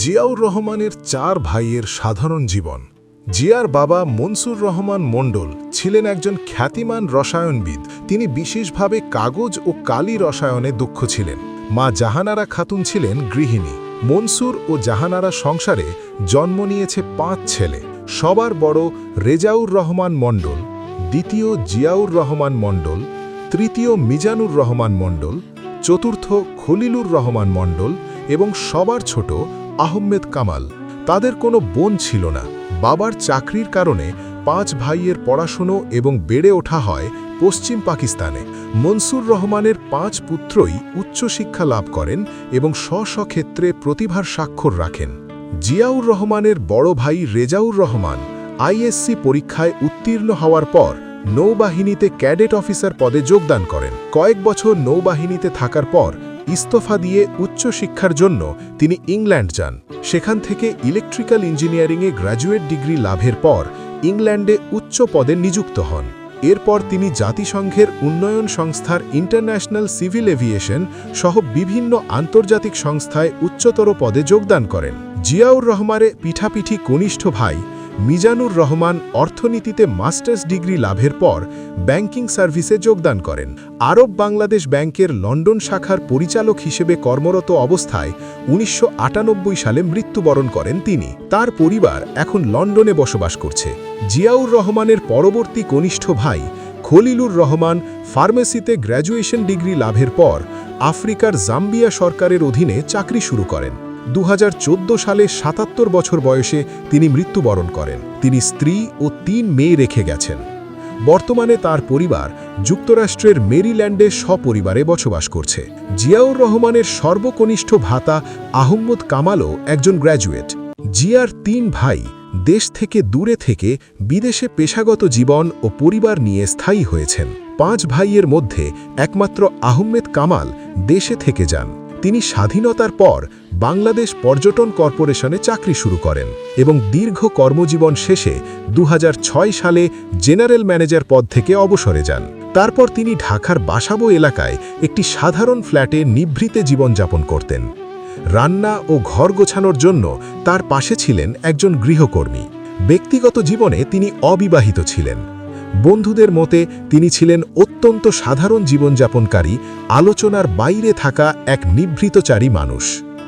জিয়াউর রহমানের চার ভাইয়ের সাধারণ জীবন। জিয়ার বাবা মনসুর রহমান মণ্ডল ছিলেন একজন খ্যাতিমান রসায়নবিদ। তিনি বিশেষভাবে কাগজ ও কালি রসায়নে দক্ষ ছিলেন। মা জাহানারা খাতুন ছিলেন গৃহিণী। মনসুর ও জাহানারা সংসারে জন্ম নিয়েছে পাঁচ ছেলে। সবার বড় রেজাউর রহমান মণ্ডল, দ্বিতীয় জিয়াউর রহমান মণ্ডল, তৃতীয় মিজানুর রহমান মণ্ডল, চতুর্থ খলিলুর রহমান মণ্ডল এবং সবার ছোট আহমেদ কামাল। তাদের কোনো বোন ছিল না। বাবার চাকরির কারণে পাঁচ ভাইয়ের পড়াশুনো এবং বেড়ে ওঠা হয় পশ্চিম পাকিস্তানে। মনসুর রহমানের পাঁচ পুত্রই উচ্চশিক্ষা লাভ করেন এবং স্ব প্রতিভার স্বাক্ষর রাখেন। জিয়াউর রহমানের বড় ভাই রেজাউর রহমান আইএসসি পরীক্ষায় উত্তীর্ণ হওয়ার পর নৌবাহিনীতে ক্যাডেট অফিসার পদে যোগদান করেন। কয়েক বছর নৌবাহিনীতে থাকার পর ইস্তফা দিয়ে উচ্চশিক্ষার জন্য তিনি ইংল্যান্ড যান। সেখান থেকে ইলেকট্রিক্যাল ইঞ্জিনিয়ারিংয়ে গ্র্যাজুয়েট ডিগ্রি লাভের পর ইংল্যান্ডে উচ্চ পদে নিযুক্ত হন। এরপর তিনি জাতিসংঘের উন্নয়ন সংস্থার ইন্টারন্যাশনাল সিভিল এভিয়েশন সহ বিভিন্ন আন্তর্জাতিক সংস্থায় উচ্চতর পদে যোগদান করেন। জিয়াউর রহমারে পিঠাপিঠি কনিষ্ঠ ভাই মিজানুর রহমান অর্থনীতিতে মাস্টার্স ডিগ্রি লাভের পর ব্যাংকিং সার্ভিসে যোগদান করেন। আরব বাংলাদেশ ব্যাংকের লন্ডন শাখার পরিচালক হিসেবে কর্মরত অবস্থায় উনিশশো আটানব্বই সালে মৃত্যুবরণ করেন তিনি। তার পরিবার এখন লন্ডনে বসবাস করছে। জিয়াউর রহমানের পরবর্তী কনিষ্ঠ ভাই খলিলুর রহমান ফার্মেসিতে গ্র্যাজুয়েশন ডিগ্রি লাভের পর আফ্রিকার জাম্বিয়া সরকারের অধীনে চাকরি শুরু করেন। দু হাজার চোদ্দ সালে সাতাত্তর বছর বয়সে তিনি মৃত্যুবরণ করেন। তিনি স্ত্রী ও তিন মেয়ে রেখে গেছেন। বর্তমানে তার পরিবার যুক্তরাষ্ট্রের মেরিল্যান্ডে সপরিবারে বসবাস করছে। জিয়াউর রহমানের সর্বকনিষ্ঠ ভাতা আহম্মদ কামালও একজন গ্র্যাজুয়েট। জিয়ার তিন ভাই দেশ থেকে দূরে থেকে বিদেশে পেশাগত জীবন ও পরিবার নিয়ে স্থায়ী হয়েছেন। পাঁচ ভাইয়ের মধ্যে একমাত্র আহমেদ কামাল দেশে থেকে যান। তিনি স্বাধীনতার পর বাংলাদেশ পর্যটন কর্পোরেশনে চাকরি শুরু করেন এবং দীর্ঘ কর্মজীবন শেষে দু হাজার ছয় সালে জেনারেল ম্যানেজার পদ থেকে অবসরে যান। তারপর তিনি ঢাকার বাসাবো এলাকায় একটি সাধারণ ফ্ল্যাটে নিভৃতে জীবনযাপন করতেন। রান্না ও ঘর গোছানোর জন্য তার পাশে ছিলেন একজন গৃহকর্মী। ব্যক্তিগত জীবনে তিনি অবিবাহিত ছিলেন। বন্ধুদের মতে, তিনি ছিলেন অত্যন্ত সাধারণ জীবনযাপনকারী, আলোচনার বাইরে থাকা এক নিভৃতচারী মানুষ।